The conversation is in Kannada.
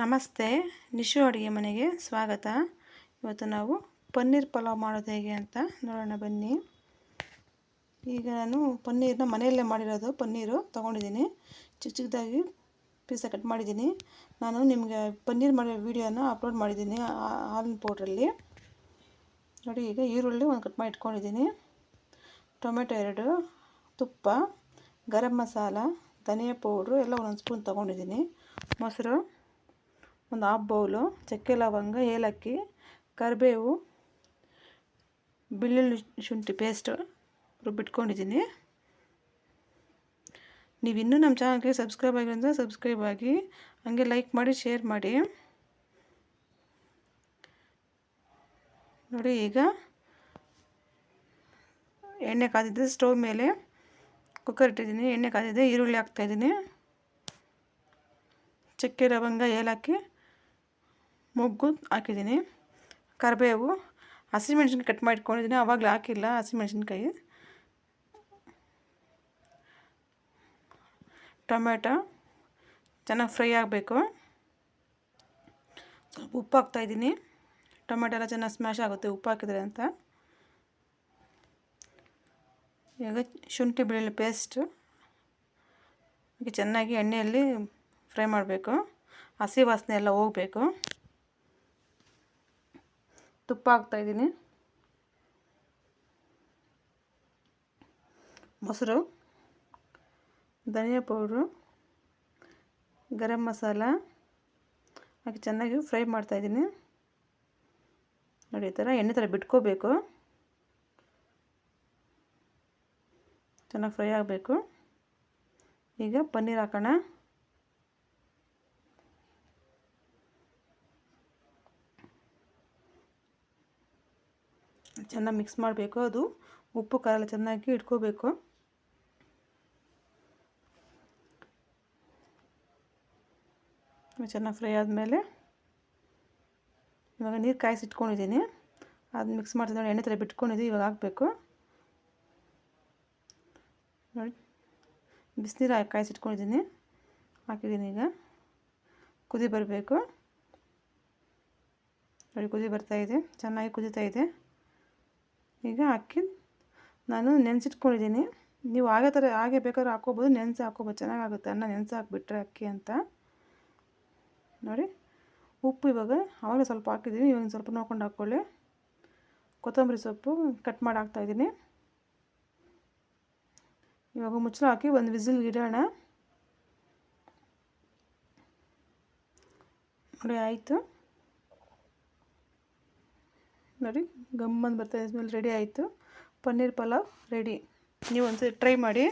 ನಮಸ್ತೆ, ನಿಶು ಅಡುಗೆ ಮನೆಗೆ ಸ್ವಾಗತ. ಇವತ್ತು ನಾವು ಪನ್ನೀರ್ ಪಲಾವ್ ಮಾಡೋದು ಹೇಗೆ ಅಂತ ನೋಡೋಣ ಬನ್ನಿ. ಈಗ ನಾನು ಪನ್ನೀರನ್ನ ಮನೆಯಲ್ಲೇ ಮಾಡಿರೋದು, ಪನ್ನೀರು ತೊಗೊಂಡಿದ್ದೀನಿ. ಚಿಕ್ಕ ಚಿಕ್ಕದಾಗಿ ಪೀಸ ಕಟ್ ಮಾಡಿದ್ದೀನಿ. ನಾನು ನಿಮಗೆ ಪನ್ನೀರ್ ಮಾಡೋ ವೀಡಿಯೋನ ಅಪ್ಲೋಡ್ ಮಾಡಿದ್ದೀನಿ ಹಾಲಿನ ಪೌಡ್ರಲ್ಲಿ ನೋಡಿ, ಈಗ ಈರುಳ್ಳಿ ಒಂದು ಕಟ್ ಮಾಡಿ ಇಟ್ಕೊಂಡಿದ್ದೀನಿ. ಟೊಮೆಟೊ ಎರಡು, ತುಪ್ಪ, ಗರಂ ಮಸಾಲ, ಧನಿಯಾ ಪೌಡ್ರು ಎಲ್ಲ ಒಂದೊಂದು ಸ್ಪೂನ್ ತೊಗೊಂಡಿದ್ದೀನಿ. ಮೊಸರು ಒಂದು ಹಾಫ್ ಬೌಲು ಚಕ್ಕೆ ಲವಂಗ, ಏಲಕ್ಕಿ, ಕರಿಬೇವು, ಬೆಳ್ಳುಳ್ಳಿ ಶುಂಠಿ ಪೇಸ್ಟ್ ರುಬ್ಬಿಟ್ಕೊಂಡಿದ್ದೀನಿ. ನೀವು ಇನ್ನೂ ನಮ್ಮ ಚಾನಲ್ಗೆ ಸಬ್ಸ್ಕ್ರೈಬ್ ಆಗಿರೋದ್ರೆ ಸಬ್ಸ್ಕ್ರೈಬ್ ಆಗಿ, ಹಂಗೆ ಲೈಕ್ ಮಾಡಿ ಶೇರ್ ಮಾಡಿ. ನೋಡಿ ಈಗ ಎಣ್ಣೆ ಕಾದಿದ್ದೆ ಸ್ಟವ್ ಮೇಲೆ ಕುಕ್ಕರ್ ಇಟ್ಟಿದ್ದೀನಿ. ಎಣ್ಣೆ ಕಾದಿದ್ದೆ ಈರುಳ್ಳಿ ಹಾಕ್ತಾಯಿದ್ದೀನಿ ಚಕ್ಕೆ, ಲವಂಗ, ಏಲಕ್ಕಿ. ಮೊಗ್ಗು ಹಾಕಿದ್ದೀನಿ. ಕರಿಬೇವು ಹಸಿಮೆಣ್ಸಿನ್ಕಾಯಿ ಕಟ್ ಮಾಡಿ ಅವಾಗಲೇ ಹಾಕಿಲ್ಲ ಹಸಿಮೆಣ್ಸಿನ್ಕಾಯಿ ಟೊಮೆಟೊ ಚೆನ್ನಾಗಿ ಫ್ರೈ ಆಗಬೇಕು. ಸ್ವಲ್ಪ ಉಪ್ಪು ಹಾಕ್ತಾಯಿದ್ದೀನಿ ಟೊಮೆಟೊ ಎಲ್ಲ ಚೆನ್ನಾಗಿ ಸ್ಮ್ಯಾಶ್ ಆಗುತ್ತೆ, ಉಪ್ಪು ಹಾಕಿದ್ರೆ ಅಂತ. ಈಗ ಶುಂಠಿ ಬೆಳ್ಳುಳ್ಳಿ ಪೇಸ್ಟು. ಚೆನ್ನಾಗಿ ಎಣ್ಣೆಯಲ್ಲಿ ಫ್ರೈ ಮಾಡಬೇಕು. ಹಸಿ ವಾಸನೆ ಎಲ್ಲ ಹೋಗಬೇಕು. ತುಪ್ಪ ಹಾಕ್ತಾಯಿದ್ದೀನಿ ಮೊಸರು, ಧನಿಯಾ ಪೌಡ್ರು, ಗರಂ ಮಸಾಲ ಹಾಕಿ ಚೆನ್ನಾಗಿ ಫ್ರೈ ಮಾಡ್ತಾಯಿದ್ದೀನಿ ನೋಡಿ, ಈ ಥರ ಎಣ್ಣೆ ಥರ ಬಿಟ್ಕೋಬೇಕು. ಚೆನ್ನಾಗಿ ಫ್ರೈ ಆಗಬೇಕು. ಈಗ ಪನ್ನೀರ್ ಹಾಕೋಣ. ಚೆನ್ನಾಗಿ ಮಿಕ್ಸ್ ಮಾಡಬೇಕು ಅದು. ಉಪ್ಪು, ಖಾರ ಎಲ್ಲ ಚೆನ್ನಾಗಿ ಇಟ್ಕೋಬೇಕು. ಚೆನ್ನಾಗಿ ಫ್ರೈ ಆದಮೇಲೆ ಇವಾಗ ನೀರು ಕಾಯಿಸಿಟ್ಕೊಂಡಿದ್ದೀನಿ ಅದು ಮಿಕ್ಸ್ ಮಾಡ್ತೀನಿ ನೋಡಿ, ಎಣ್ಣೆ ಥರ ಬಿಟ್ಕೊಂಡಿದ್ದೀವಿ ಇವಾಗ ಹಾಕಬೇಕು. ನೋಡಿ, ಬಿಸಿನೀರು ಕಾಯಿಸಿಟ್ಕೊಂಡಿದ್ದೀನಿ ಹಾಕಿದ್ದೀನಿ ಈಗ. ಕುದಿ ಬರಬೇಕು. ನೋಡಿ, ಕುದಿ ಬರ್ತಾಯಿದೆ ಚೆನ್ನಾಗಿ ಕುದೀತಾ ಇದೆ. ಈಗ ಅಕ್ಕಿ ನಾನು ನೆನೆಸಿಟ್ಕೊಂಡಿದ್ದೀನಿ. ನೀವು ಆಗೇ ಥರ ಹಾಗೆ ಬೇಕಾದ್ರೆ ಹಾಕ್ಕೋಬೋದು, ನೆನೆಸಿ ಹಾಕ್ಕೋಬೋದು, ಚೆನ್ನಾಗಾಗುತ್ತೆ ಅನ್ನ ನೆನೆಸಿ ಹಾಕ್ಬಿಟ್ರೆ ಅಕ್ಕಿ ಅಂತ. ನೋಡಿ, ಉಪ್ಪು ಇವಾಗ ಆವಾಗಲೇ ಸ್ವಲ್ಪ ಹಾಕಿದ್ದೀನಿ, ಇವಾಗ ಸ್ವಲ್ಪ ನೋಡ್ಕೊಂಡು ಹಾಕ್ಕೊಳ್ಳಿ. ಕೊತ್ತಂಬರಿ ಸೊಪ್ಪು ಕಟ್ ಮಾಡಿ ಹಾಕ್ತಾಯಿದ್ದೀನಿ ಇವಾಗ ಮುಚ್ಚಳ ಹಾಕಿ ಒಂದು ವಿಸಿಲ್ ಇಡೋಣ. ನೋಡಿ, ಆಯಿತು. ನೋಡಿ ಗಮ್ಮಂದು ಬರ್ತಾ ಸ್ಮೆಲ್ ರೆಡಿ ಆಯಿತು. ಪನ್ನೀರ್ ಪಲಾವ್ ರೆಡಿ ನೀವು ಒಂದ್ಸರಿ ಟ್ರೈ ಮಾಡಿ.